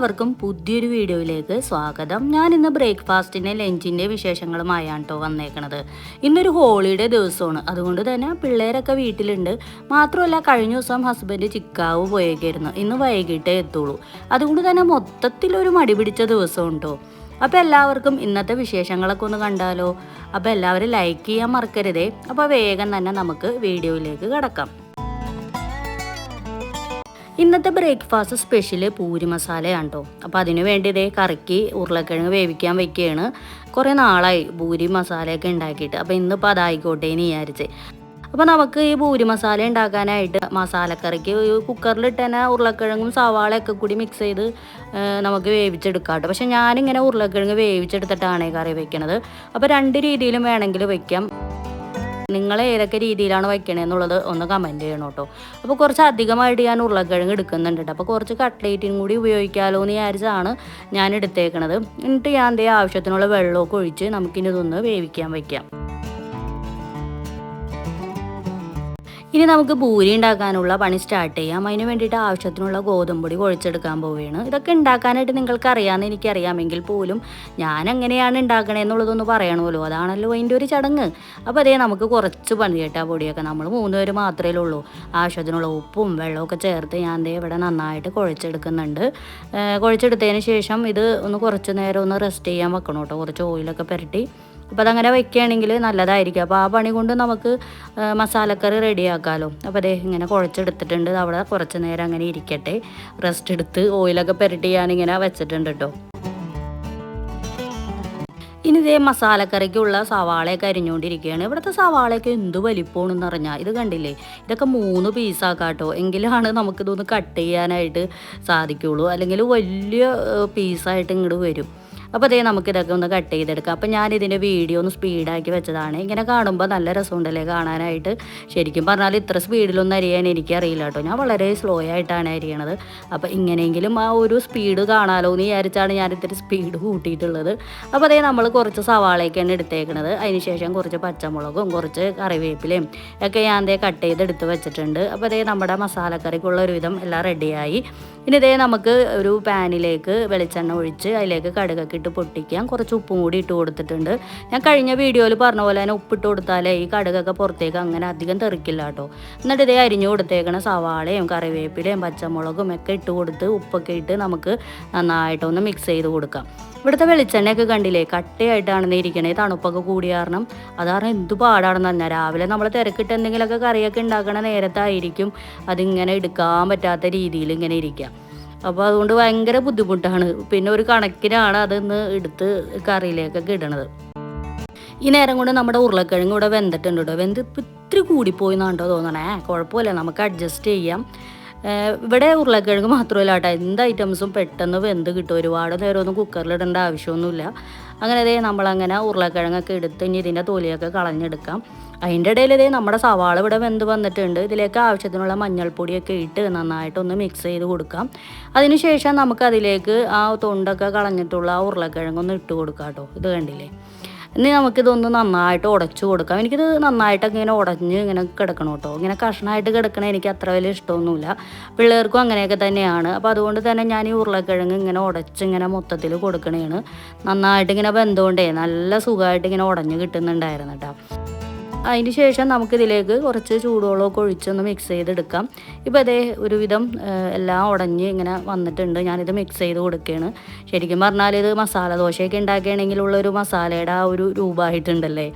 എല്ലാവർക്കും പുതിയൊരു വീഡിയോയിലേക്ക് സ്വാഗതം. ഞാൻ ഇന്ന് ബ്രേക്ക്ഫാസ്റ്റിന്റെ ലഞ്ചിന്റെ വിശേഷങ്ങളുമായാണ് കേട്ടോ വന്നേക്കണത്. ഇന്നൊരു ഹോളിഡേ ദിവസമാണ്. അതുകൊണ്ട് തന്നെ പിള്ളേരൊക്കെ വീട്ടിലുണ്ട്. മാത്രമല്ല കഴിഞ്ഞ ദിവസം ഹസ്ബൻഡ് ചിക്കാവ് പോയേക്കായിരുന്നു. ഇന്ന് വൈകിട്ടേ എത്തുള്ളൂ. അതുകൊണ്ട് തന്നെ മൊത്തത്തിലൊരു മടി പിടിച്ച ദിവസം ഉണ്ടോ അപ്പോൾ എല്ലാവർക്കും ഇന്നത്തെ വിശേഷങ്ങളൊക്കെ ഒന്ന് കണ്ടാലോ? അപ്പോൾ എല്ലാവരും ലൈക്ക് ചെയ്യാൻ മറക്കരുതേ. അപ്പോൾ വേഗം തന്നെ നമുക്ക് വീഡിയോയിലേക്ക് കിടക്കാം. ഇന്നത്തെ ബ്രേക്ക്ഫാസ്റ്റ് സ്പെഷ്യൽ പൂരി മസാലയാണ് കേട്ടോ അപ്പോൾ അതിനു വേണ്ടി ഇതേ കറിക്ക് ഉരുളക്കിഴങ്ങ് വേവിക്കാൻ വെക്കുകയാണ് കുറേ നാളായി പൂരി മസാലയൊക്കെ ഉണ്ടാക്കിയിട്ട്. അപ്പോൾ ഇന്നിപ്പോൾ അതായിക്കോട്ടെ എന്ന് വിചാരിച്ച്. അപ്പോൾ നമുക്ക് ഈ പൂരി മസാല ഉണ്ടാക്കാനായിട്ട് മസാലക്കറിക്ക് കുക്കറിലിട്ട് തന്നെ ഉരുളക്കിഴങ്ങും സവാളയൊക്കെ കൂടി മിക്സ് ചെയ്ത് നമുക്ക് വേവിച്ചെടുക്കാം കേട്ടോ പക്ഷേ ഞാനിങ്ങനെ ഉരുളക്കിഴങ്ങ് വേവിച്ചെടുത്തിട്ടാണ് കറി വെക്കുന്നത് അപ്പോൾ രണ്ട് രീതിയിലും വേണമെങ്കിൽ വെക്കാം. നിങ്ങൾ ഏതൊക്കെ രീതിയിലാണ് വയ്ക്കണേന്നുള്ളത് ഒന്ന് കമന്റ് ചെയ്യണം കേട്ടോ. അപ്പോൾ കുറച്ച് അധികമായിട്ട് ഞാൻ ഉരുളക്കിഴങ്ങ് എടുക്കുന്നുണ്ട് കേട്ടോ. അപ്പോൾ കുറച്ച് കട്ട്ലേറ്റും കൂടി ഉപയോഗിക്കാമല്ലോ എന്ന് വിചാരിച്ചാണ് ഞാൻ എടുത്തേക്കണത്. എന്നിട്ട് ഞാൻ ദേ ആവശ്യത്തിനുള്ള വെള്ളമൊക്കെ ഒഴിച്ച് നമുക്കിനി ഇതൊന്ന് വേവിക്കാൻ വയ്ക്കാം. ഇനി നമുക്ക് പൂരി ഉണ്ടാക്കാനുള്ള പണി സ്റ്റാർട്ട് ചെയ്യാം. അതിന് വേണ്ടിയിട്ട് ആവശ്യത്തിനുള്ള ഗോതമ്പൊടി കുഴച്ചെടുക്കാൻ പോവുകയാണ്. ഇതൊക്കെ ഉണ്ടാക്കാനായിട്ട് നിങ്ങൾക്ക് അറിയാമെന്ന് എനിക്കറിയാമെങ്കിൽ പോലും ഞാൻ എങ്ങനെയാണ് ഉണ്ടാക്കണേന്നുള്ളതൊന്ന് പറയണമല്ലോ. അതാണല്ലോ അതിന്റെ ഒരു ചടങ്ങ്. അപ്പോൾ അതേ നമുക്ക് കുറച്ച് പണി കേട്ടാ പൊടിയൊക്കെ. നമ്മൾ മൂന്ന് പേര് മാത്രമേ ഉള്ളൂ. ആവശ്യത്തിനുള്ള ഉപ്പും വെള്ളമൊക്കെ ചേർത്ത് ഞാൻ ദേ ഇവിടെ നന്നായിട്ട് കുഴച്ചെടുക്കുന്നുണ്ട്. കുഴച്ചെടുത്തതിന് ശേഷം ഇത് ഒന്ന് കുറച്ച് നേരം ഒന്ന് റെസ്റ്റ് ചെയ്യാൻ വെക്കണം കേട്ടോ. കുറച്ച് ഓയിലൊക്കെ പുരട്ടി. അപ്പോൾ അതങ്ങനെ വെക്കുകയാണെങ്കിൽ നല്ലതായിരിക്കും. അപ്പോൾ ആ പണി കൊണ്ട് നമുക്ക് മസാലക്കറി റെഡിയാക്കാമല്ലോ അപ്പോൾ അതേ ഇങ്ങനെ കുഴച്ചെടുത്തിട്ടുണ്ട്. അവിടെ കുറച്ച് നേരം അങ്ങനെ ഇരിക്കട്ടെ. റെസ്റ്റ് എടുത്ത് ഓയിലൊക്കെ പുരട്ടി ഞാനിങ്ങനെ വെച്ചിട്ടുണ്ട് കേട്ടോ ഇനി ഇതേ മസാലക്കറിക്കുള്ള സവാളയൊക്കെ അരിഞ്ഞുകൊണ്ടിരിക്കുകയാണ്. ഇവിടുത്തെ സവാളയൊക്കെ എന്ത് വലിപ്പമാണെന്ന് പറഞ്ഞാൽ ഇത് കണ്ടില്ലേ? ഇതൊക്കെ മൂന്ന് പീസാക്കാം കേട്ടോ എങ്കിലാണ് നമുക്കിതൊന്ന് കട്ട് ചെയ്യാനായിട്ട് സാധിക്കുള്ളൂ. അല്ലെങ്കിൽ വലിയ പീസായിട്ട് ഇങ്ങോട്ട് വരും. അപ്പോൾ അതേ നമുക്കിതൊക്കെ ഒന്ന് കട്ട് ചെയ്തെടുക്കാം. അപ്പോൾ ഞാൻ ഇതിന്റെ വീഡിയോ ഒന്ന് സ്പീഡാക്കി വെച്ചതാണ്. ഇങ്ങനെ കാണുമ്പോൾ നല്ല രസമുണ്ടല്ലേ കാണാനായിട്ട്? ശരിക്കും പറഞ്ഞാൽ ഇത്ര സ്പീഡിലൊന്നും അരിയാൻ എനിക്കറിയില്ല കേട്ടോ. ഞാൻ വളരെ സ്ലോ ആയിട്ടാണ് അരിയണത്. അപ്പോൾ ഇങ്ങനെയെങ്കിലും ആ ഒരു സ്പീഡ് കാണാലോ എന്ന് വിചാരിച്ചാണ് ഞാൻ ഇത്തിരി സ്പീഡ് കൂട്ടിയിട്ടുള്ളത്. അപ്പോൾ അതേ നമ്മൾ കുറച്ച് സവാളയൊക്കെയാണ് എടുത്തേക്കണത്. അതിന് ശേഷം കുറച്ച് പച്ചമുളകും കുറച്ച് കറിവേപ്പിലയും ഒക്കെ ഞാൻ ദേ കട്ട് ചെയ്തെടുത്ത് വെച്ചിട്ടുണ്ട്. അപ്പോൾ അതേ നമ്മുടെ മസാലക്കറിക്കുള്ള ഒരുവിധം എല്ലാം റെഡിയായി ഇനി ഇതേ നമുക്ക് ഒരു പാനിലേക്ക് വെളിച്ചെണ്ണ ഒഴിച്ച് അതിലേക്ക് കടുകൊക്കെ ഇട്ട് പൊട്ടിക്കാം. കുറച്ച് ഉപ്പും കൂടി ഇട്ട് കൊടുത്തിട്ടുണ്ട്. ഞാൻ കഴിഞ്ഞ വീഡിയോയിൽ പറഞ്ഞ പോലെ തന്നെ ഉപ്പിട്ട് കൊടുത്താലേ ഈ കടുകൊക്കെ പുറത്തേക്ക് അങ്ങനെ അധികം തെറിക്കില്ല കേട്ടോ. എന്നിട്ട് ഇതേ അരിഞ്ഞു കൊടുത്തേക്കണ സവാളയും കറിവേപ്പിലയും പച്ചമുളകും ഒക്കെ ഇട്ട് കൊടുത്ത് ഉപ്പൊക്കെ ഇട്ട് നമുക്ക് നന്നായിട്ടൊന്ന് മിക്സ് ചെയ്ത് കൊടുക്കാം. ഇവിടുത്തെ വെളിച്ചെണ്ണയൊക്കെ കണ്ടില്ലേ? കട്ടയായിട്ടാണ് ഇരിക്കണേ. തണുപ്പൊക്കെ കൂടിയ കാരണം. അത് കാരണം എന്ത് പാടാണെന്ന് പറഞ്ഞാൽ രാവിലെ നമ്മൾ തിരക്കിട്ട് എന്തെങ്കിലുമൊക്കെ കറിയൊക്കെ ഉണ്ടാക്കണ നേരത്തായിരിക്കും അതിങ്ങനെ എടുക്കാൻ പറ്റാത്ത രീതിയിൽ ഇങ്ങനെ ഇരിക്കുക. അപ്പോൾ അതുകൊണ്ട് ഭയങ്കര ബുദ്ധിമുട്ടാണ്. പിന്നെ ഒരു കണക്കിനാണ് അതൊന്ന് എടുത്ത് കറിയിലേക്കൊക്കെ ഇടണത്. ഈ നേരം കൊണ്ട് നമ്മുടെ ഉരുളക്കിഴങ്ങ് ഇവിടെ വെന്തിട്ടുണ്ട് കേട്ടോ വെന്ത് ഇപ്പം ഇത്തിരി കൂടിപ്പോയി എന്നാണ്ടോ തോന്നണേ. കുഴപ്പമില്ല നമുക്ക് അഡ്ജസ്റ്റ് ചെയ്യാം. ഇവിടെ ഉരുളക്കിഴങ്ങ് മാത്രമല്ല കേട്ടോ എന്ത് ഐറ്റംസും പെട്ടെന്ന് വെന്ത് കിട്ടും. ഒരുപാട് നേരമൊന്നും കുക്കറിലിടേണ്ട ആവശ്യമൊന്നുമില്ല. അങ്ങനെ ദേ നമ്മളങ്ങനെ ഉരുളക്കിഴങ്ങൊക്കെ എടുത്ത് ഇനി ഇതിന്റെ തൊലിയൊക്കെ കളഞ്ഞെടുക്കാം. അതിന്റെ ഇടയിൽ ഇതേ നമ്മുടെ സവാള ഇവിടെ വെന്ത് വന്നിട്ടുണ്ട്. ഇതിലേക്ക് ആവശ്യത്തിനുള്ള മഞ്ഞൾപ്പൊടിയൊക്കെ ഇട്ട് നന്നായിട്ടൊന്ന് മിക്സ് ചെയ്ത് കൊടുക്കാം. അതിനുശേഷം നമുക്ക് അതിലേക്ക് ആ തൊണ്ടൊക്കെ കളഞ്ഞിട്ടുള്ള ആ ഉരുളക്കിഴങ്ങൊന്ന് ഇട്ട് കൊടുക്കാം കേട്ടോ. ഇത് കണ്ടില്ലേ? ഇനി നമുക്കിതൊന്ന് നന്നായിട്ട് ഉടച്ചു കൊടുക്കാം. എനിക്കിത് നന്നായിട്ട് ഇങ്ങനെ ഉടഞ്ഞ് ഇങ്ങനെ കിടക്കണം കേട്ടോ. ഇങ്ങനെ കഷ്ണമായിട്ട് കിടക്കണ എനിക്ക് അത്ര വലിയ ഇഷ്ടമൊന്നുമില്ല. പിള്ളേർക്കും അങ്ങനെയൊക്കെ തന്നെയാണ്. അപ്പോൾ അതുകൊണ്ട് തന്നെ ഞാൻ ഈ ഉരുളക്കിഴങ്ങ് ഇങ്ങനെ ഉടച്ച് ഇങ്ങനെ മൊത്തത്തിൽ കൊടുക്കണേണ്. നന്നായിട്ട് ഇങ്ങനെ ബന്ധമുണ്ടേ നല്ല സുഖമായിട്ട് ഇങ്ങനെ ഉടഞ്ഞ് കിട്ടുന്നുണ്ടായിരുന്നു കേട്ടോ. അതിന് ശേഷം നമുക്കിതിലേക്ക് കുറച്ച് ചൂടുവെള്ളമൊക്കെ ഒഴിച്ചൊന്ന് മിക്സ് ചെയ്തെടുക്കാം. ഇപ്പോൾ അതേ ഒരുവിധം എല്ലാം ഉടഞ്ഞ് ഇങ്ങനെ വന്നിട്ടുണ്ട്. ഞാനിത് മിക്സ് ചെയ്ത് കൊടുക്കുകയാണ് ശരിക്കും പറഞ്ഞാൽ ഇത് മസാല ദോശയൊക്കെ ഉണ്ടാക്കുകയാണെങ്കിലുള്ള ഒരു മസാലയുടെ ആ ഒരു രൂപമായിട്ടുണ്ടല്ലേ?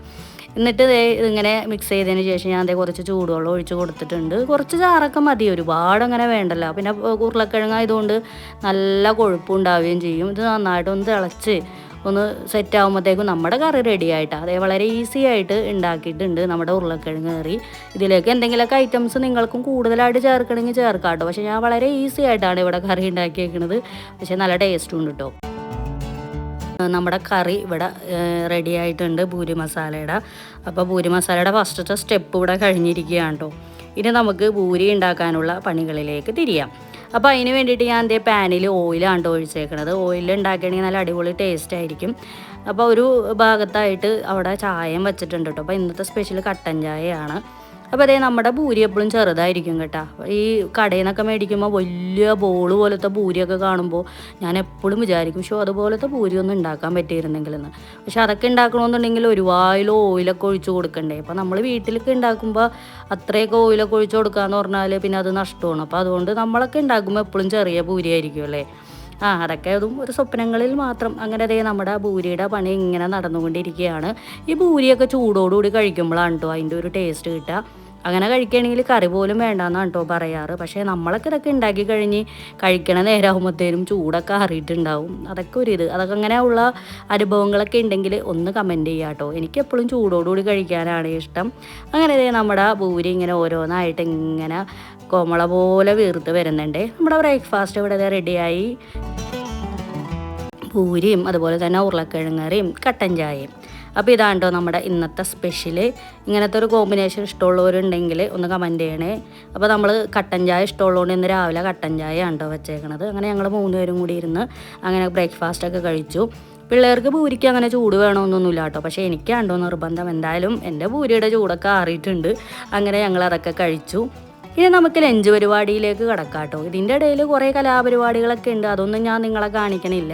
എന്നിട്ട് ദേ ഇതിങ്ങനെ മിക്സ് ചെയ്തതിന് ശേഷം ഞാൻ അതേ കുറച്ച് ചൂടുവെള്ളം ഒഴിച്ച് കൊടുത്തിട്ടുണ്ട്. കുറച്ച് ചാറൊക്കെ മതി. ഒരുപാട് അങ്ങനെ വേണ്ടല്ലോ. പിന്നെ ഉരുളക്കിഴങ്ങായതുകൊണ്ട് നല്ല കൊഴുപ്പുണ്ടാവുകയും ചെയ്യും. ഇത് നന്നായിട്ടൊന്ന് തിളച്ച് ഒന്ന് സെറ്റ് ആകുമ്പോഴത്തേക്കും നമ്മുടെ കറി റെഡി ആയിട്ടാണ് അതേ വളരെ ഈസി ആയിട്ട് ഉണ്ടാക്കിയിട്ടുണ്ട് നമ്മുടെ ഉരുളക്കിഴങ്ങ് കറി. ഇതിലേക്ക് എന്തെങ്കിലുമൊക്കെ ഐറ്റംസ് നിങ്ങൾക്കും കൂടുതലായിട്ട് ചേർക്കണമെങ്കിൽ ചേർക്കാം കേട്ടോ പക്ഷേ ഞാൻ വളരെ ഈസി ആയിട്ടാണ് ഇവിടെ കറി ഉണ്ടാക്കിയേക്കുന്നത് പക്ഷേ നല്ല ടേസ്റ്റും ഉണ്ട് കേട്ടോ നമ്മുടെ കറി ഇവിടെ റെഡി ആയിട്ടുണ്ട് പൂരി മസാലയുടെ. അപ്പോൾ പൂരി മസാലയുടെ ഫസ്റ്റത്തെ സ്റ്റെപ്പ് ഇവിടെ കഴിഞ്ഞിരിക്കുകയാണ് കേട്ടോ ഇനി നമുക്ക് പൂരി ഉണ്ടാക്കാനുള്ള പണികളിലേക്ക് തിരിയാം. അപ്പോൾ അതിന് വേണ്ടിയിട്ട് ഞാൻ എന്തേ പാനിൽ ഓയിലാണ് ഒഴിച്ചേക്കണത്. ഓയിൽ ഉണ്ടാക്കുകയാണെങ്കിൽ നല്ല അടിപൊളി ടേസ്റ്റ് ആയിരിക്കും. അപ്പോൾ ഒരു ഭാഗത്തായിട്ട് അവിടെ ചായയും വെച്ചിട്ടുണ്ട് കേട്ടോ അപ്പോൾ ഇന്നത്തെ സ്പെഷ്യൽ കട്ടൻ ചായയാണ്. അപ്പോൾ അതേ നമ്മുടെ ഭൂരി എപ്പോഴും ചെറുതായിരിക്കും കേട്ടോ. ഈ കടയിൽ നിന്നൊക്കെ മേടിക്കുമ്പോൾ വലിയ ബോൾ പോലത്തെ ഭൂരിയൊക്കെ കാണുമ്പോൾ ഞാൻ എപ്പോഴും വിചാരിക്കും പക്ഷേ അതുപോലത്തെ ഭൂരി ഒന്നും ഉണ്ടാക്കാൻ പറ്റിയിരുന്നെങ്കിലെന്ന്. പക്ഷെ അതൊക്കെ ഉണ്ടാക്കണമെന്നുണ്ടെങ്കിൽ ഒരു ഒരുപാട് ഓയിലൊക്കെ ഒഴിച്ചു കൊടുക്കണ്ടേ. അപ്പോൾ നമ്മൾ വീട്ടിലൊക്കെ ഉണ്ടാക്കുമ്പോൾ അത്രയൊക്കെ ഓയിലൊക്കെ ഒഴിച്ചു കൊടുക്കുക എന്ന് പറഞ്ഞാൽ പിന്നെ അത് നഷ്ടമാണ്. അപ്പോൾ അതുകൊണ്ട് നമ്മളൊക്കെ ഉണ്ടാക്കുമ്പോൾ എപ്പോഴും ചെറിയ ഭൂരിയായിരിക്കും അല്ലേ? ആ അതൊക്കെ അതും ഒരു സ്വപ്നങ്ങളിൽ മാത്രം. അങ്ങനെ അതേ നമ്മുടെ ഭൂരിയുടെ പണി ഇങ്ങനെ നടന്നുകൊണ്ടിരിക്കുകയാണ്. ഈ ഭൂരിയൊക്കെ ചൂടോടുകൂടി കഴിക്കുമ്പോഴാണ് കേട്ടോ അതിന്റെ ഒരു ടേസ്റ്റ് കിട്ടുക. അങ്ങനെ കഴിക്കുകയാണെങ്കിൽ കറി പോലും വേണ്ടാന്നാണ് കേട്ടോ പറയാറ്. പക്ഷേ നമ്മളൊക്കെ ഇതൊക്കെ ഉണ്ടാക്കി കഴിഞ്ഞ് കഴിക്കണ നേരമാകുമ്പോഴത്തേനും ചൂടൊക്കെ അറിയിട്ടുണ്ടാവും. അതൊക്കെ ഒരു ഇത്. അതൊക്കെ അങ്ങനെയുള്ള അനുഭവങ്ങളൊക്കെ ഉണ്ടെങ്കിൽ ഒന്ന് കമന്റ് ചെയ്യുക കേട്ടോ എനിക്കെപ്പോഴും ചൂടോടുകൂടി കഴിക്കാനാണ് ഇഷ്ടം. അങ്ങനെ നമ്മുടെ ഭൂരി ഇങ്ങനെ ഓരോന്നായിട്ട് ഇങ്ങനെ കോമള പോലെ വീർത്ത് വരുന്നുണ്ട്. നമ്മുടെ ബ്രേക്ക്ഫാസ്റ്റ് ഇവിടെ റെഡിയായി പൂരിയും അതുപോലെ തന്നെ ഉരുളക്കിഴങ്ങറിയും കട്ടൻ ചായയും. അപ്പോൾ ഇതാണ്ടോ നമ്മുടെ ഇന്നത്തെ സ്പെഷ്യൽ ഇങ്ങനത്തെ ഒരു കോമ്പിനേഷൻ ഇഷ്ടമുള്ളവരുണ്ടെങ്കിൽ ഒന്ന് കമന്റ് ചെയ്യണേ. അപ്പോൾ നമ്മൾ കട്ടൻ ചായ ഇഷ്ടമുള്ളതുകൊണ്ട് ഇന്ന് രാവിലെ കട്ടൻ ചായ ആണ്ടോ വെച്ചേക്കണത്. അങ്ങനെ ഞങ്ങൾ മൂന്ന് പേരും കൂടി ഇരുന്ന് അങ്ങനെ ബ്രേക്ക്ഫാസ്റ്റൊക്കെ കഴിച്ചു. പിള്ളേർക്ക് പൂരിക്ക് അങ്ങനെ ചൂട് വേണമെന്നൊന്നുമില്ല കേട്ടോ. പക്ഷേ എനിക്കാണ്ടോ നിർബന്ധം. എന്തായാലും എന്റെ പൂരിയുടെ ചൂടൊക്കെ ആറിയിട്ടുണ്ട്. അങ്ങനെ ഞങ്ങൾ അതൊക്കെ കഴിച്ചു. ഇനി നമുക്ക് ലഞ്ച് പരിപാടിയിലേക്ക് കിടക്കാട്ടോ. കേട്ടോ ഇതിന്റെ ഇടയിൽ കുറേ കലാപരിപാടികളൊക്കെ ഉണ്ട്. അതൊന്നും ഞാൻ നിങ്ങളെ കാണിക്കണില്ല.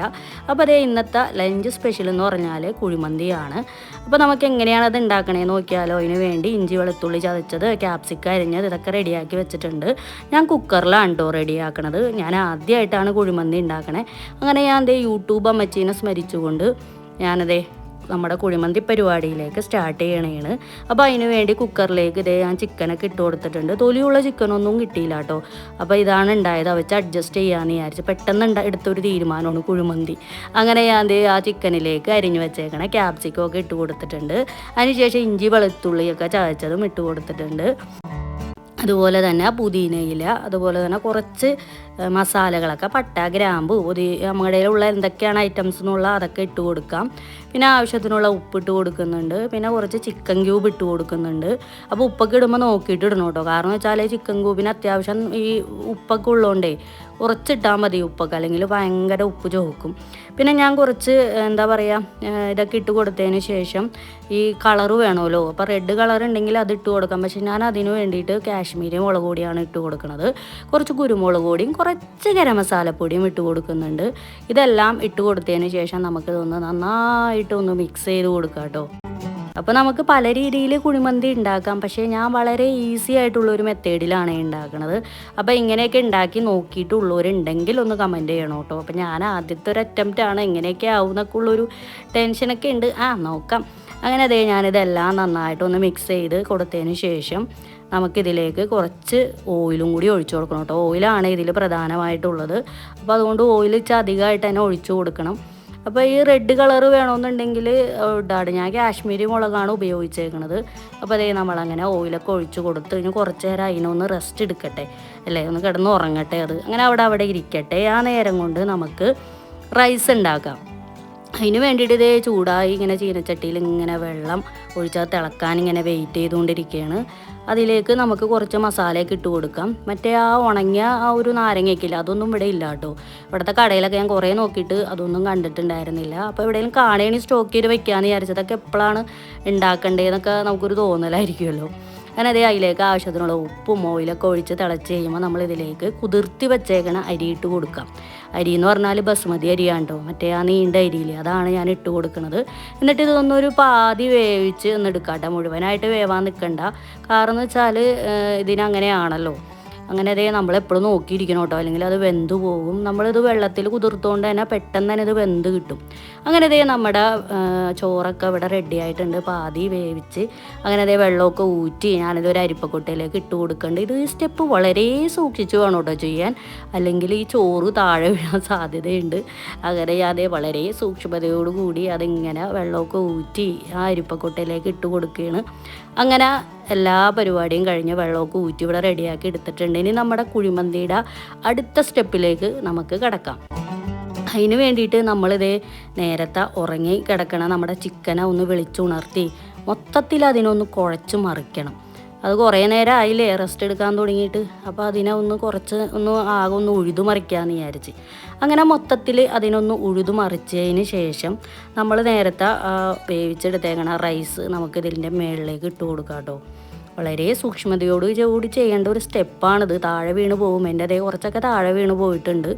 അപ്പോൾ അതേ ഇന്നത്തെ ലഞ്ച് സ്പെഷ്യൽ എന്ന് പറഞ്ഞാൽ കുഴിമന്തിയാണ്. അപ്പോൾ നമുക്ക് എങ്ങനെയാണ് അത് ഉണ്ടാക്കണേ നോക്കിയാലോ. അതിന് വേണ്ടി ഇഞ്ചി വെളുത്തുള്ളി ചതച്ചത് ക്യാപ്സിക്ക അരിഞ്ഞത് ഇതൊക്കെ റെഡിയാക്കി വെച്ചിട്ടുണ്ട്. ഞാൻ കുക്കറിലാണ് കേട്ടോ റെഡിയാക്കണത് ഞാൻ ആദ്യമായിട്ടാണ് കുഴിമന്തി ഉണ്ടാക്കണേ. അങ്ങനെ ഞാൻ ദേ യൂട്യൂബ് അമ്മച്ചീനെ സ്മരിച്ചുകൊണ്ട് ഞാനതേ നമ്മുടെ കുഴിമന്തി പരിപാടിയിലേക്ക് സ്റ്റാർട്ട് ചെയ്യണേണ്. അപ്പോൾ അതിന് വേണ്ടി കുക്കറിലേക്ക് ഇതേ ഞാൻ ചിക്കനൊക്കെ ഇട്ട് കൊടുത്തിട്ടുണ്ട്. തൊലിയുള്ള ചിക്കനൊന്നും കിട്ടിയില്ല കേട്ടോ അപ്പോൾ ഇതാണ് ഉണ്ടായത് വെച്ച് അഡ്ജസ്റ്റ് ചെയ്യാമെന്ന് വിചാരിച്ച് പെട്ടെന്ന് ഉണ്ടാ എടുത്തൊരു തീരുമാനമാണ് കുഴിമന്തി. അങ്ങനെ ഞാൻ ദേ ആ ചിക്കനിലേക്ക് അരിഞ്ഞു വെച്ചേക്കണ ക്യാപ്സിക്കം ഒക്കെ ഇട്ട് കൊടുത്തിട്ടുണ്ട്. അതിനുശേഷം ഇഞ്ചി വെളുത്തുള്ളിയൊക്കെ ചതച്ചതും ഇട്ട് കൊടുത്തിട്ടുണ്ട്. അതുപോലെ തന്നെ പുതിനയില അതുപോലെ തന്നെ കുറച്ച് മസാലകളൊക്കെ പട്ട ഗ്രാമ്പു പുതി നമ്മുടെ ഉള്ള എന്തൊക്കെയാണ് ഐറ്റംസ് എന്നുള്ള അതൊക്കെ ഇട്ട് കൊടുക്കാം. പിന്നെ ആവശ്യത്തിനുള്ള ഉപ്പ് ഇട്ട് കൊടുക്കുന്നുണ്ട്. പിന്നെ കുറച്ച് ചിക്കൻ ക്യൂബ് ഇട്ട് കൊടുക്കുന്നുണ്ട്. അപ്പോൾ ഉപ്പൊക്കെ ഇടുമ്പോൾ നോക്കിയിട്ട് ഇടണം കേട്ടോ. കാരണം വെച്ചാൽ ചിക്കൻ ക്യൂബിന് അത്യാവശ്യം ഈ ഉപ്പൊക്കെ ഉള്ളതുകൊണ്ടേ കുറച്ചിട്ടാൽ മതി ഉപ്പൊക്കെ. അല്ലെങ്കിൽ ഭയങ്കര ഉപ്പ് ചോക്കും പിന്നെ ഞാൻ കുറച്ച് എന്താ പറയുക ഇതൊക്കെ ഇട്ട് കൊടുത്തതിന് ശേഷം ഈ കളർ വേണമല്ലോ. അപ്പോൾ റെഡ് കളർ ഉണ്ടെങ്കിൽ അത് ഇട്ട് കൊടുക്കാം. പക്ഷേ ഞാൻ അതിന് വേണ്ടിയിട്ട് കാശ്മീരി മുളക് പൊടിയാണ് ഇട്ട് കൊടുക്കുന്നത് കുറച്ച് കുരുമുളക് പൊടിയും കുറച്ച് ഗരം മസാലപ്പൊടിയും ഇട്ട് കൊടുക്കുന്നുണ്ട്. ഇതെല്ലാം ഇട്ട് കൊടുത്തതിന് ശേഷം നമുക്കിതൊന്ന് നന്നായിട്ട് ഒന്ന് മിക്സ് ചെയ്ത് കൊടുക്കാം കേട്ടോ. അപ്പോൾ നമുക്ക് പല രീതിയിൽ കുഴിമന്തി ഉണ്ടാക്കാം. പക്ഷേ ഞാൻ വളരെ ഈസി ആയിട്ടുള്ള ഒരു മെത്തേഡിലാണ് ഉണ്ടാക്കുന്നത് അപ്പോൾ ഇങ്ങനെയൊക്കെ ഉണ്ടാക്കി നോക്കിയിട്ടുള്ളവരുണ്ടെങ്കിൽ ഒന്ന് കമന്റ് ചെയ്യണം കേട്ടോ. അപ്പോൾ ഞാൻ ആദ്യത്തെ ഒരു അറ്റംപ്റ്റ് ആണ് ഇങ്ങനെയൊക്കെ ആവുന്നൊക്കെ ഉള്ളൊരു ടെൻഷനൊക്കെ ഉണ്ട്. ആ നോക്കാം. അങ്ങനെ അതേ ഞാനിതെല്ലാം നന്നായിട്ടൊന്ന് മിക്സ് ചെയ്ത് കൊടുത്തതിന് ശേഷം നമുക്കിതിലേക്ക് കുറച്ച് ഓയിലും കൂടി ഒഴിച്ചു കൊടുക്കണം കേട്ടോ. ഓയിലാണ് ഇതിൽ പ്രധാനമായിട്ടുള്ളത്. അപ്പോൾ അതുകൊണ്ട് ഓയിൽ ഇച്ചിരി അധികമായിട്ട് തന്നെ ഒഴിച്ചു കൊടുക്കണം. അപ്പോൾ ഈ റെഡ് കളർ വേണമെന്നുണ്ടെങ്കിൽ ഇടാട് ഞാൻ കാശ്മീരി മുളകാണ് ഉപയോഗിച്ചേക്കുന്നത് അപ്പോൾ അതേ നമ്മളങ്ങനെ ഓയിലൊക്കെ ഒഴിച്ച് കൊടുത്ത് കഴിഞ്ഞ് കുറച്ച് നേരം അതിനൊന്ന് റെസ്റ്റ് എടുക്കട്ടെ. അല്ലേ? ഒന്ന് കിടന്ന് ഉറങ്ങട്ടെ അത്. അങ്ങനെ അവിടെ അവിടെ ഇരിക്കട്ടെ. ആ നേരം കൊണ്ട് നമുക്ക് റൈസ് ഉണ്ടാക്കാം. അതിന് വേണ്ടിയിട്ട് ഇതേ ചൂടായി ഇങ്ങനെ ചീനച്ചട്ടിയിൽ ഇങ്ങനെ വെള്ളം ഒഴിച്ചാൽ തിളക്കാൻ ഇങ്ങനെ വെയിറ്റ് ചെയ്തുകൊണ്ടിരിക്കുകയാണ്. അതിലേക്ക് നമുക്ക് കുറച്ച് മസാലയൊക്കെ ഇട്ട് കൊടുക്കാം. മറ്റേ ആ ഉണങ്ങിയ ആ ഒരു നാരങ്ങയ്ക്കില്ല അതൊന്നും ഇവിടെ ഇല്ല കേട്ടോ. ഇവിടുത്തെ കടയിലൊക്കെ ഞാൻ കുറേ നോക്കിയിട്ട് അതൊന്നും കണ്ടിട്ടുണ്ടായിരുന്നില്ല. അപ്പോൾ എവിടെയെങ്കിലും കാണുകയാണെങ്കിൽ സ്റ്റോക്ക് ചെയ്ത് വെക്കാമെന്ന് വിചാരിച്ചതൊക്കെ എപ്പോഴാണ് ഉണ്ടാക്കേണ്ടതെന്നൊക്കെ നമുക്കൊരു തോന്നലായിരിക്കുമല്ലോ. അങ്ങനെ അതേ അതിലേക്ക് ആവശ്യത്തിനുള്ള ഉപ്പും ഓയിലൊക്കെ ഒഴിച്ച് തിളച്ച് കഴിയുമ്പോൾ നമ്മൾ ഇതിലേക്ക് കുതിർത്തി വെച്ചേക്കണ അരി ഇട്ട് കൊടുക്കാം. അരി എന്ന് പറഞ്ഞാൽ ബസുമതി അരിയാണ് കേട്ടോ മറ്റേ ആ നീണ്ട അരിയില്ലേ അതാണ് ഞാൻ ഇട്ട് കൊടുക്കുന്നത് എന്നിട്ട് ഇതൊന്നൊരു പാതി വേവിച്ച് ഒന്ന് എടുക്കാട്ടെ. മുഴുവനായിട്ട് വേവാൻ നിൽക്കണ്ട കാരണം എന്ന് വെച്ചാൽ ഇതിനങ്ങനെയാണല്ലോ. അങ്ങനെ അതേ നമ്മളെപ്പോഴും നോക്കിയിരിക്കണം കേട്ടോ. അല്ലെങ്കിൽ അത് വെന്ത് പോകും. നമ്മളിത് വെള്ളത്തിൽ കുതിർത്തുകൊണ്ട് തന്നെ പെട്ടെന്ന് തന്നെ ഇത് വെന്ത് കിട്ടും. അങ്ങനെ അതേ നമ്മുടെ ചോറൊക്കെ ഇവിടെ റെഡി ആയിട്ടുണ്ട്. പാതി വേവിച്ച് അങ്ങനെ അതേ വെള്ളമൊക്കെ ഊറ്റി ഞാനിത് ഒരു അരിപ്പക്കൊട്ടയിലേക്ക് ഇട്ട് കൊടുക്കേണ്ടത് ഇത് സ്റ്റെപ്പ് വളരെ സൂക്ഷിച്ച് വേണം കേട്ടോ ചെയ്യാൻ. അല്ലെങ്കിൽ ഈ ചോറ് താഴെ വീഴാൻ സാധ്യതയുണ്ട്. അങ്ങനെ ഞാൻ വളരെ സൂക്ഷ്മതയോടുകൂടി അതിങ്ങനെ വെള്ളമൊക്കെ ഊറ്റി ആ അരിപ്പക്കൊട്ടയിലേക്ക് ഇട്ട് കൊടുക്കുകയാണ്. അങ്ങനെ എല്ലാ പരിപാടിയും കഴിഞ്ഞ് വെള്ളമൊക്കെ ഊറ്റി ഇവിടെ റെഡിയാക്കി എടുത്തിട്ടുണ്ട്. ഇനി നമ്മുടെ കുഴിമന്തിയുടെ അടുത്ത സ്റ്റെപ്പിലേക്ക് നമുക്ക് കിടക്കാം. അതിന് വേണ്ടിയിട്ട് നമ്മളിതേ നേരത്തെ ഉറങ്ങി കിടക്കണ നമ്മുടെ ചിക്കനെ ഒന്ന് വിളിച്ചുണർത്തി മൊത്തത്തിൽ അതിനൊന്ന് കുഴച്ച് മറിക്കണം. അത് കുറേ നേരം ആയില്ലേ റെസ്റ്റ് എടുക്കാൻ തുടങ്ങിയിട്ട്. അപ്പോൾ അതിനെ ഒന്ന് കുറച്ച് ഒന്ന് ആകെ ഒന്ന് ഉഴുതു മറിക്കാമെന്ന് വിചാരിച്ച്. അങ്ങനെ മൊത്തത്തിൽ അതിനൊന്ന് ഉഴുതു മറിച്ചതിന് ശേഷം നമ്മൾ നേരത്തെ വേവിച്ചെടുത്തേക്കണ റൈസ് നമുക്ക് ഇതിന്റെ മുകളിലേക്ക് ഇട്ട് കൊടുക്കാം കേട്ടോ. വളരെ സൂക്ഷ്മതയോട് കൂടി ചെയ്യേണ്ട ഒരു സ്റ്റെപ്പാണിത് താഴെ വീണ് പോകും. എന്റെ അതേ കുറച്ചൊക്കെ താഴെ വീണ് പോയിട്ടുണ്ട്.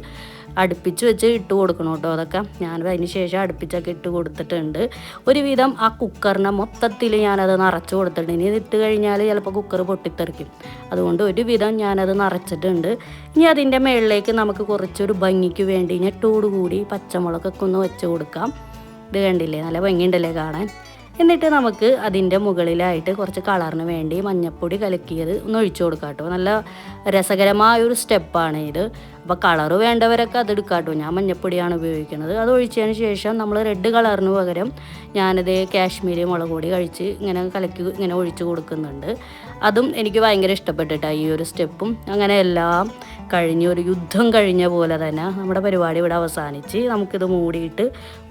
അടുപ്പിച്ച് വെച്ച് ഇട്ട് കൊടുക്കണം കേട്ടോ. അതൊക്കെ ഞാൻ അതിന് ശേഷം അടുപ്പിച്ചൊക്കെ ഇട്ട് കൊടുത്തിട്ടുണ്ട്. ഒരുവിധം ആ കുക്കറിനെ മൊത്തത്തിൽ ഞാനത് നിറച്ച് കൊടുത്തിട്ടുണ്ട്. ഇനി ഇട്ട് കഴിഞ്ഞാൽ ചിലപ്പോൾ കുക്കർ പൊട്ടിത്തെറിക്കും. അതുകൊണ്ട് ഒരുവിധം ഞാനത് നിറച്ചിട്ടുണ്ട്. ഇനി അതിന്റെ മുകളിലേക്ക് നമുക്ക് കുറച്ചൊരു ഭംഗിക്ക് വേണ്ടി ഞെട്ടോടുകൂടി പച്ചമുളകൊക്കെ ഒന്ന് വെച്ച് കൊടുക്കാം. ഇത് കണ്ടില്ലേ? നല്ല ഭംഗിയുണ്ടല്ലേ കാണാൻ? എന്നിട്ട് നമുക്ക് അതിന്റെ മുകളിലായിട്ട് കുറച്ച് കളറിന് വേണ്ടി മഞ്ഞപ്പൊടി കലക്കിയത് ഒന്ന് ഒഴിച്ചു കൊടുക്കാം കേട്ടോ. നല്ല രസകരമായ ഒരു സ്റ്റെപ്പാണ് ഇത്. അപ്പോൾ കളറ് വേണ്ടവരൊക്കെ അത് എടുക്കാട്ടോ കേട്ടോ ഞാൻ മഞ്ഞപ്പൊടിയാണ് ഉപയോഗിക്കുന്നത് അത് ഒഴിച്ചതിന് ശേഷം നമ്മൾ റെഡ് കളറിന് പകരം ഞാനത് കാശ്മീരി മുളക് പൊടി കഴിച്ച് ഇങ്ങനെ കലക്കി ഇങ്ങനെ ഒഴിച്ച് കൊടുക്കുന്നുണ്ട്. അതും എനിക്ക് ഭയങ്കര ഇഷ്ടപ്പെട്ടിട്ടാണ് ഈ ഒരു സ്റ്റെപ്പും. അങ്ങനെ എല്ലാം കഴിഞ്ഞ് ഒരു യുദ്ധം കഴിഞ്ഞ പോലെ തന്നെ നമ്മുടെ പരിപാടി ഇവിടെ അവസാനിച്ച് നമുക്കിത് മൂടിയിട്ട്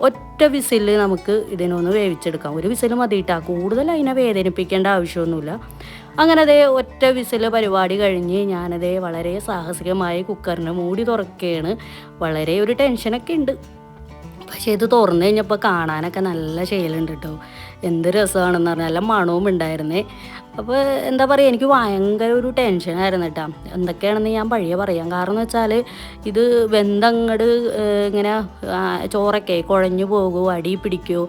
ഒറ്റ വിസിൽ നമുക്ക് ഇതിനൊന്ന് വേവിച്ചെടുക്കാം. ഒരു വിസിൽ മതിയിട്ടാ കൂടുതൽ അതിനെ വേദനിപ്പിക്കേണ്ട ആവശ്യമൊന്നുമില്ല. അങ്ങനെ അതേ ഒറ്റ വിസിൽ പരിപാടി കഴിഞ്ഞ് ഞാനതേ വളരെ സാഹസികമായി കുക്കറിന് മൂടി തുറക്കുകയാണ് വളരെ ഒരു ടെൻഷനൊക്കെ ഉണ്ട് പക്ഷേ ഇത് തുറന്നു കഴിഞ്ഞപ്പോൾ കാണാനൊക്കെ നല്ല ശൈലുണ്ട് കേട്ടോ എന്ത് രസമാണെന്ന് പറഞ്ഞാൽ നല്ല മണവും ഉണ്ടായിരുന്നേ അപ്പോൾ എന്താ പറയുക എനിക്ക് ഭയങ്കര ഒരു ടെൻഷനായിരുന്നു കേട്ടോ എന്തൊക്കെയാണെന്ന് ഞാൻ പഴയ പറയാം. കാരണം എന്ന് വെച്ചാൽ ഇത് വെന്തങ്ങട് ഇങ്ങനെ ചോറൊക്കെ കുഴഞ്ഞു പോകുമോ അടി പിടിക്കുമോ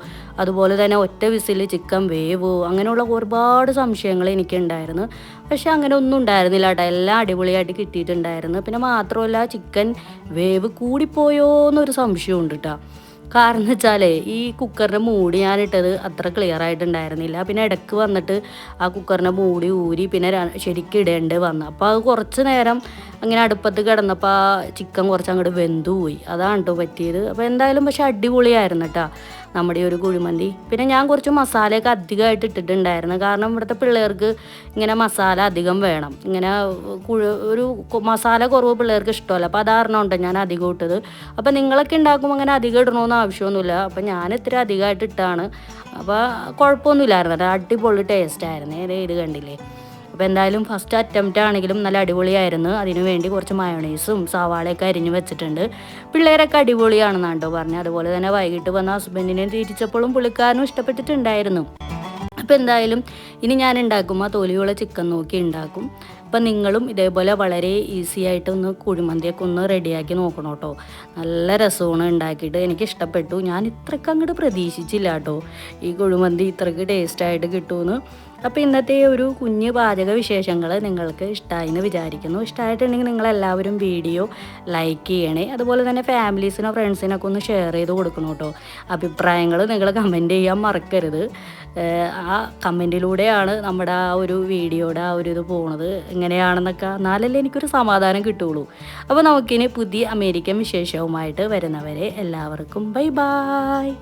അതുപോലെ തന്നെ ഒറ്റ വിസിൽ ചിക്കൻ വേവോ അങ്ങനെയുള്ള ഒരുപാട് സംശയങ്ങൾ എനിക്കുണ്ടായിരുന്നു. പക്ഷെ അങ്ങനെ ഒന്നും ഉണ്ടായിരുന്നില്ല കേട്ടോ എല്ലാം അടിപൊളിയായിട്ട് കിട്ടിയിട്ടുണ്ടായിരുന്നു. പിന്നെ മാത്രമല്ല ചിക്കൻ വേവ് കൂടിപ്പോയോ എന്നൊരു സംശയമുണ്ട് കേട്ടോ കാരണം വെച്ചാലേ ഈ കുക്കറിന്റെ മൂടി ഞാനിട്ടത് അത്ര ക്ലിയർ ആയിട്ടുണ്ടായിരുന്നില്ല. പിന്നെ ഇടയ്ക്ക് വന്നിട്ട് ആ കുക്കറിന്റെ മൂടി ഊരി പിന്നെ ശരിക്കും ഇടേണ്ടി വന്നു. അപ്പോൾ അത് കുറച്ച് നേരം അങ്ങനെ അടുപ്പത്ത് കിടന്നപ്പോൾ ആ ചിക്കൻ കുറച്ച് അങ്ങോട്ട് വെന്തു പോയി അതാണ് കേട്ടോ പറ്റിയത്. അപ്പോൾ എന്തായാലും പക്ഷെ അടിപൊളിയായിരുന്നു കേട്ടോ നമ്മുടെ ഒരു കുഴിമന്തി. പിന്നെ ഞാൻ കുറച്ച് മസാലയൊക്കെ അധികമായിട്ട് ഇട്ടിട്ടുണ്ടായിരുന്നു. കാരണം ഇവിടുത്തെ പിള്ളേർക്ക് ഇങ്ങനെ മസാല അധികം വേണം. ഇങ്ങനെ ഒരു മസാല കുറവ് പിള്ളേർക്ക് ഇഷ്ടമല്ല. അപ്പോൾ അതാരണം ഉണ്ട് ഞാൻ അധികം ഇട്ടത്. അപ്പോൾ നിങ്ങളൊക്കെ ഉണ്ടാക്കുമ്പോൾ അങ്ങനെ അധികം ഇടണമെന്ന് ആവശ്യമൊന്നുമില്ല. അപ്പോൾ ഞാൻ ഇത്ര അധികമായിട്ട് ഇട്ടാണ്. അപ്പോൾ കുഴപ്പമൊന്നുമില്ലായിരുന്നു. അടിപൊളി ടേസ്റ്റ് ആയിരുന്നു. ഏതേ ഇത് കണ്ടില്ലേ? അപ്പോൾ എന്തായാലും ഫസ്റ്റ് അറ്റംപ്റ്റ് ആണെങ്കിലും നല്ല അടിപൊളിയായിരുന്നു. അതിനുവേണ്ടി കുറച്ച് മയോണൈസും സവാളയൊക്കെ അരിഞ്ഞ് വെച്ചിട്ടുണ്ട്. പിള്ളേരൊക്കെ അടിപൊളിയാണെന്നാണ് കേട്ടോ പറഞ്ഞത്. അതുപോലെ തന്നെ വൈകിട്ട് വന്ന ഹസ്ബൻഡിനെ തിരിച്ചപ്പോഴും പുള്ളിക്കാരനും ഇഷ്ടപ്പെട്ടിട്ടുണ്ടായിരുന്നു. അപ്പോൾ എന്തായാലും ഇനി ഞാൻ ആ തൊലിയുള്ള ചിക്കൻ നോക്കി ഉണ്ടാക്കും. അപ്പം നിങ്ങളും ഇതേപോലെ വളരെ ഈസി ആയിട്ട് ഒന്ന് കുഴിമന്തിയൊക്കെ ഒന്ന് റെഡിയാക്കി നോക്കണം കേട്ടോ. നല്ല രസമാണ് ഉണ്ടാക്കിയിട്ട്. എനിക്ക് ഇഷ്ടപ്പെട്ടു. ഞാൻ ഇത്രയ്ക്ക് അങ്ങോട്ട് പ്രതീക്ഷിച്ചില്ല കേട്ടോ. ഈ കുഴിമന്തി ഇത്രയ്ക്ക് ടേസ്റ്റായിട്ട് കിട്ടുമെന്ന്. അപ്പോൾ ഇന്നത്തെ ഒരു കുഞ്ഞ് പാചക വിശേഷങ്ങൾ നിങ്ങൾക്ക് ഇഷ്ടമായി എന്ന് വിചാരിക്കുന്നു. ഇഷ്ടമായിട്ടുണ്ടെങ്കിൽ നിങ്ങളെല്ലാവരും വീഡിയോ ലൈക്ക് ചെയ്യണേ. അതുപോലെ തന്നെ ഫാമിലീസിനോ ഫ്രണ്ട്സിനൊക്കെ ഒന്ന് ഷെയർ ചെയ്ത് കൊടുക്കണം കേട്ടോ. അഭിപ്രായങ്ങൾ നിങ്ങൾ കമന്റ് ചെയ്യാൻ മറക്കരുത്. ആ കമന്റിലൂടെയാണ് നമ്മുടെ ആ ഒരു വീഡിയോയുടെ ആ ഒരു ഇത് പോണത്. എങ്ങനെയാണെന്നൊക്കെ എന്നാലല്ലേ എനിക്കൊരു സമാധാനം കിട്ടുള്ളൂ. അപ്പോൾ നമുക്കിനി പുതിയ അമേരിക്കൻ വിശേഷവുമായിട്ട് വരുന്നവരെ എല്ലാവർക്കും ബൈ ബായ്